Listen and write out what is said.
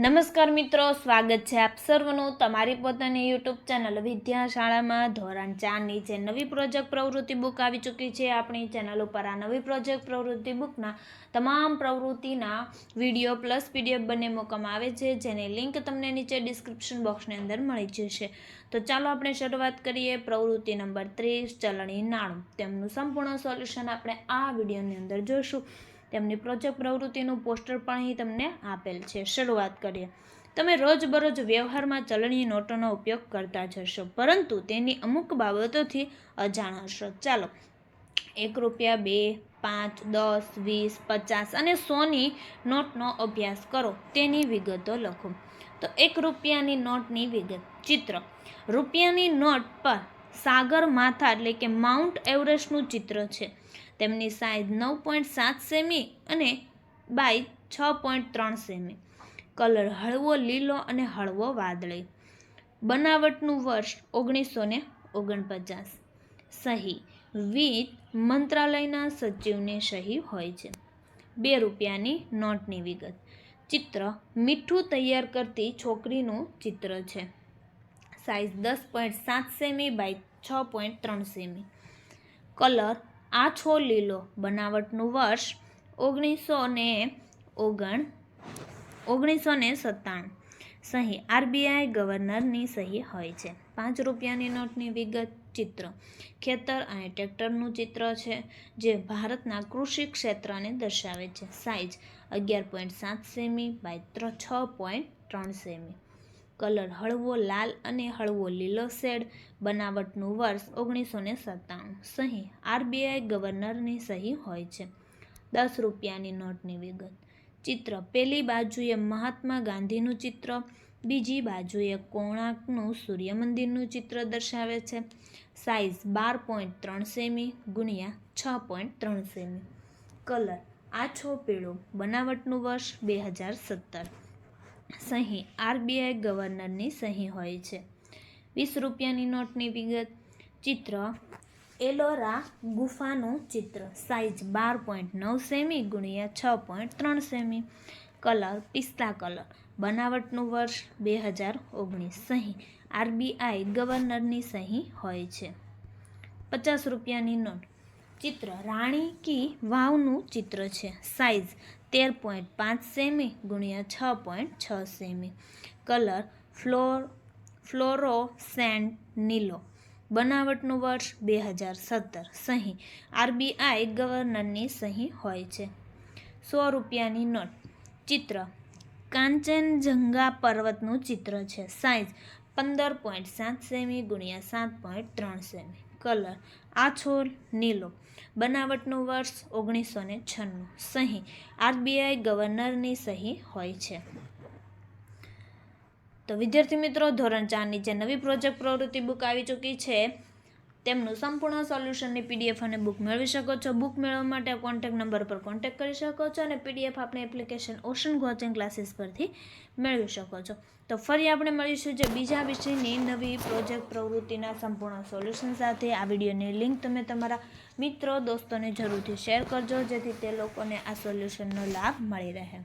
નમસ્કાર મિત્રો, સ્વાગત છે આપ સર્વનું તમારી પોતાની યુટ્યુબ ચેનલ વિદ્યાશાળામાં. ધોરણ ચારની જે નવી પ્રોજેક્ટ પ્રવૃત્તિ બુક આવી ચૂકી છે, આપણી ચેનલ ઉપર આ નવી પ્રોજેક્ટ પ્રવૃત્તિ બુકના તમામ પ્રવૃત્તિના વીડિયો પ્લસ પીડીએફ બંને મૂકવામાં આવે છે, જેની લિંક તમને નીચે ડિસ્ક્રિપ્શન બોક્સની અંદર મળી જશે. તો ચાલો આપણે શરૂઆત કરીએ પ્રવૃત્તિ નંબર ત્રીસ, ચલણી નાણું. તેમનું સંપૂર્ણ સોલ્યુશન આપણે આ વિડીયોની અંદર જોઈશું તેમની પ્રોજેક્ટ પ્રવૃત્તિનું પોસ્ટર પણ અહીં તમને આપેલ છે. શરૂઆત કરીએ. તમે રોજબરોજ વ્યવહારમાં ચલણી નોટોનો ઉપયોગ કરતા જશો, પરંતુ તેની અમુક બાબતોથી અજાણ હશો. ચાલો, એક રૂપિયા, બે, પાંચ, દસ, વીસ, પચાસ અને સોની નોટનો અભ્યાસ કરો. તેની વિગતો લખો. તો એક રૂપિયાની નોટની વિગત. ચિત્ર. રૂપિયાની નોટ પર સાગર માથા એટલે કે માઉન્ટ એવરેસ્ટનું ચિત્ર છે. તેમની સાઇઝ નવ પોઈન્ટ સાત સેમી અને બાય છ પોઈન્ટ ત્રણ સેમી. કલર હળવો, લીલો અને હળવો વાદળી. બનાવટનું વર્ષ ઓગણીસો ને ઓગણપચાસ. સહી. વિત મંત્રાલયના સચિવની સહી હોય છે. બે રૂપિયાની નોટની વિગત. ચિત્ર મીઠું તૈયાર કરતી છોકરીનું ચિત્ર છે. સાઇઝ દસ પોઈન્ટ સાત સેમી બાય છ પોઈન્ટ ત્રણ સેમી. કલર આછો લીલો. બનાવટનું વર્ષ ઓગણીસો ને ઓગણ ઓગણીસો ને સત્તાણું. સહી. આરબીઆઈ ગવર્નરની સહી હોય છે. પાંચ રૂપિયાની નોટની વિગત ચિત્ર. ખેતર અને ટ્રેક્ટરનું ચિત્ર છે, જે ભારતના કૃષિ ક્ષેત્રને દર્શાવે છે. સાઇઝ અગિયાર પોઈન્ટ સાત સેમી બાય છ પોઈન્ટ ત્રણ સેમી. કલર હળવો લાલ અને હળવો લીલો શેડ, બનાવટનું વર્ષ ઓગણીસો ને સત્તાણું. સહી, આરબીઆઈ ગવર્નરની સહી હોય છે. દસ રૂપિયાની નોટની વિગત. ચિત્ર, પેલી બાજુએ મહાત્મા ગાંધીનું ચિત્ર, બીજી બાજુએ કોણાર્કનું સૂર્ય મંદિરનું ચિત્ર દર્શાવે છે. સાઇઝ બાર પોઈન્ટ ત્રણ સેમી, ગુણ્યા છ પોઈન્ટ ત્રણ સેમી. કલર, આછો પીળો, બનાવટનું વર્ષ બે હજાર સત્તર. સહી, આરબીઆઈ ગવર્નરની સહી હોય છે. વીસ રૂપિયાની નોટની વિગત, ચિત્ર, એલોરા ગુફાનું ચિત્ર સાઇઝ બાર પોઈન્ટ નવ સેમી ગુણ્યા છ પોઈન્ટ ત્રણ સેમી, કલર, પિસ્તા કલર, બનાવટનું વર્ષ બે હજાર ઓગણીસ, સહી, આરબીઆઈ ગવર્નરની સહી હોય છે. પચાસ રૂપિયાની નોટ, ચિત્ર, રાણી કી વાવનું ચિત્ર છે સાઇઝ તેર પોઈન્ટ પાંચ સેમી ગુણ્યા છ પોઈન્ટ છ સેમી. કલર ફ્લોર, ફ્લોરોસેન્ટ નીલો. બનાવટનું વર્ષ બે હજાર સત્તર. સહી. આરબીઆઈ ગવર્નરની સહી હોય છે. સો રૂપિયાની નોટ. ચિત્ર. કાંચનજંગા પર્વતનું ચિત્ર છે. સાઇઝ પંદર પોઈન્ટ સાત સેમી ગુણ્યા સાત પોઈન્ટ ત્રણ સેમી. કલર. આછો નીલો. બનાવટનું વર્ષ ઓગણીસો ને છન્નું. સહી. આરબીઆઈ ગવર્નરની સહી હોય છે. તો વિદ્યાર્થી મિત્રો, ધોરણ ચારની જે નવી પ્રોજેક્ટ પ્રવૃત્તિ બુક આવી ચૂકી છે તેમનું સંપૂર્ણ સોલ્યુશનની પીડીએફ અને બુક મેળવી શકો છો. બુક મેળવવા માટે કોન્ટેક્ટ નંબર પર કોન્ટેક્ટ કરી શકો છો અને પીડીએફ આપણે એપ્લિકેશન ઓશન કોચિંગ ક્લાસીસ પરથી મેળવી શકો છો. તો ફરી આપણે મળીશું જે બીજા વિષયની નવી પ્રોજેક્ટ પ્રવૃત્તિના સંપૂર્ણ સોલ્યુશન સાથે. આ વિડીયોની લિંક તમે તમારા મિત્રો, દોસ્તોને જરૂરથી શેર કરજો જેથી તે લોકોને આ સોલ્યુશનનો લાભ મળી રહે.